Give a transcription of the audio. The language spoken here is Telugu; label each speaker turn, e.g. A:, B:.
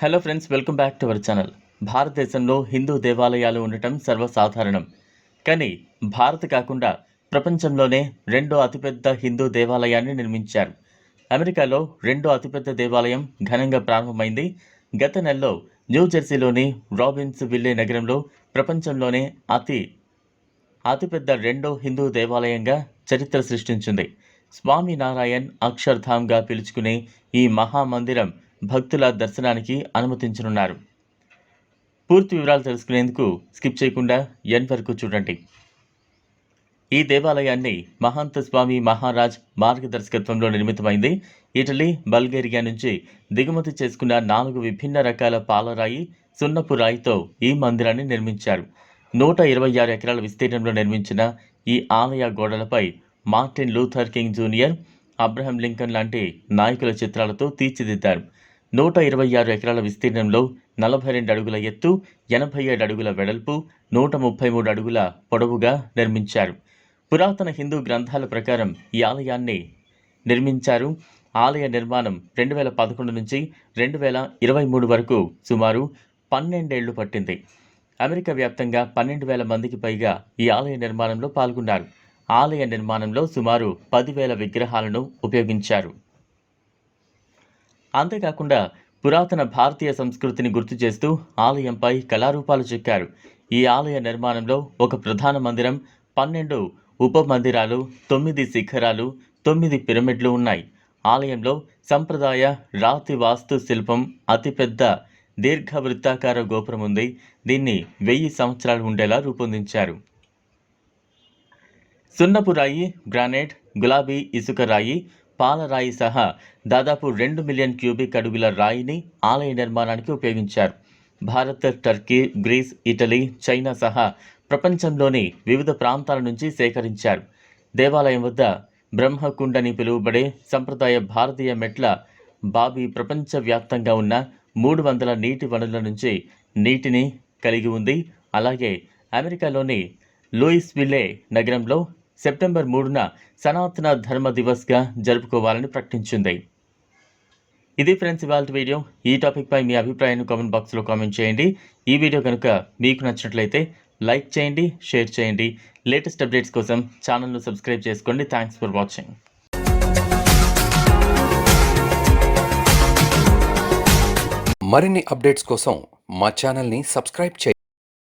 A: Hello friends welcome back to our channel భారతదేశంలో హిందూ దేవాలయాలు ఉండటం సర్వసాధారణం. కానీ భారత్ కాకుండా ప్రపంచంలోనే రెండో అతిపెద్ద హిందూ దేవాలయాన్ని నిర్మించారు. అమెరికాలో రెండో అతిపెద్ద దేవాలయం ఘనంగా ప్రారంభమైంది. గత నెలలో న్యూజెర్సీలోని రాబిన్స్ విల్లే నగరంలో ప్రపంచంలోనే అతి అతిపెద్ద రెండో హిందూ దేవాలయంగా చరిత్ర సృష్టించింది. స్వామి నారాయణ్ అక్షర్ధామ్గా పిలుచుకునే ఈ మహామందిరం భక్తుల దర్శనానికి అనుమతించనున్నారు. పూర్తి వివరాలు తెలుసుకునేందుకు స్కిప్ చేయకుండా ఎన్ వరకు చూడండి. ఈ దేవాలయాన్ని మహాంత స్వామి మహారాజ్ మార్గదర్శకత్వంలో నిర్మితమైంది. ఇటలీ బల్గేరియా నుంచి దిగుమతి చేసుకున్న నాలుగు విభిన్న రకాల పాలరాయి సున్నపు రాయితో ఈ మందిరాన్ని నిర్మించారు. నూట ఇరవై ఆరు ఎకరాల విస్తీర్ణంలో నిర్మించిన ఈ ఆలయ గోడలపై Martin Luther King Junior Abraham Lincoln లాంటి నాయకుల చిత్రాలతో తీర్చిదిద్దారు. నూట ఇరవై ఆరు ఎకరాల విస్తీర్ణంలో నలభై రెండు అడుగుల ఎత్తు ఎనభై ఏడు అడుగుల వెడల్పు నూట ముప్పై మూడు అడుగుల పొడవుగా నిర్మించారు. పురాతన హిందూ గ్రంథాల ప్రకారం ఈ ఆలయాన్ని నిర్మించారు. ఆలయ నిర్మాణం రెండు వేల పదకొండు నుంచి రెండు వేల ఇరవై మూడు వరకు సుమారు పన్నెండేళ్ళు పట్టింది. అమెరికా వ్యాప్తంగా పన్నెండు వేల మందికి పైగా ఈ ఆలయ నిర్మాణంలో పాల్గొన్నారు. ఆలయ నిర్మాణంలో సుమారు పదివేల విగ్రహాలను ఉపయోగించారు. అంతేకాకుండా పురాతన భారతీయ సంస్కృతిని గుర్తు చేస్తూ ఆలయంపై కళారూపాలు చెక్కారు. ఈ ఆలయ నిర్మాణంలో ఒక ప్రధాన మందిరం పన్నెండు ఉప మందిరాలు తొమ్మిది శిఖరాలు తొమ్మిది పిరమిడ్లు ఉన్నాయి. ఆలయంలో సంప్రదాయ రాతి వాస్తు శిల్పం అతిపెద్ద దీర్ఘ వృత్తాకార గోపురం ఉంది. దీన్ని వెయ్యి సంవత్సరాలు ఉండేలా రూపొందించారు. సున్నపు రాయి గ్రానైట్ గులాబీ ఇసుక రాయి పాలరాయి సహా దాదాపు రెండు మిలియన్ క్యూబిక్ అడుగుల రాయిని ఆలయ నిర్మాణానికి ఉపయోగించారు. Bharat Turkey Greece Italy China సహా ప్రపంచంలోని వివిధ ప్రాంతాల నుంచి సేకరించారు. దేవాలయం వద్ద బ్రహ్మకుండని అని పిలువబడే సంప్రదాయ భారతీయ మెట్ల బావి ప్రపంచవ్యాప్తంగా ఉన్న మూడు వందల నీటి వనరుల నుంచి నీటిని కలిగి ఉంది. అలాగే అమెరికాలోని లూయిస్విల్లే నగరంలో సెప్టెంబర్ మూడున సనాతన ధర్మ దివస్గా జరుపుకోవాలని ప్రకటించింది. ఇది ఫ్రెండ్స్ ఇవాళ వీడియో. ఈ టాపిక్పై మీ అభిప్రాయాన్ని కామెంట్ బాక్స్లో కామెంట్ చేయండి. ఈ వీడియో కనుక మీకు నచ్చినట్లయితే లైక్ చేయండి షేర్ చేయండి. లేటెస్ట్ అప్డేట్స్ కోసం ఛానల్ను సబ్స్క్రైబ్ చేసుకోండి. Thanks for watching.
B: మరిన్ని అప్డేట్స్ కోసం మా ఛానల్ని సబ్స్క్రైబ్ చేయండి.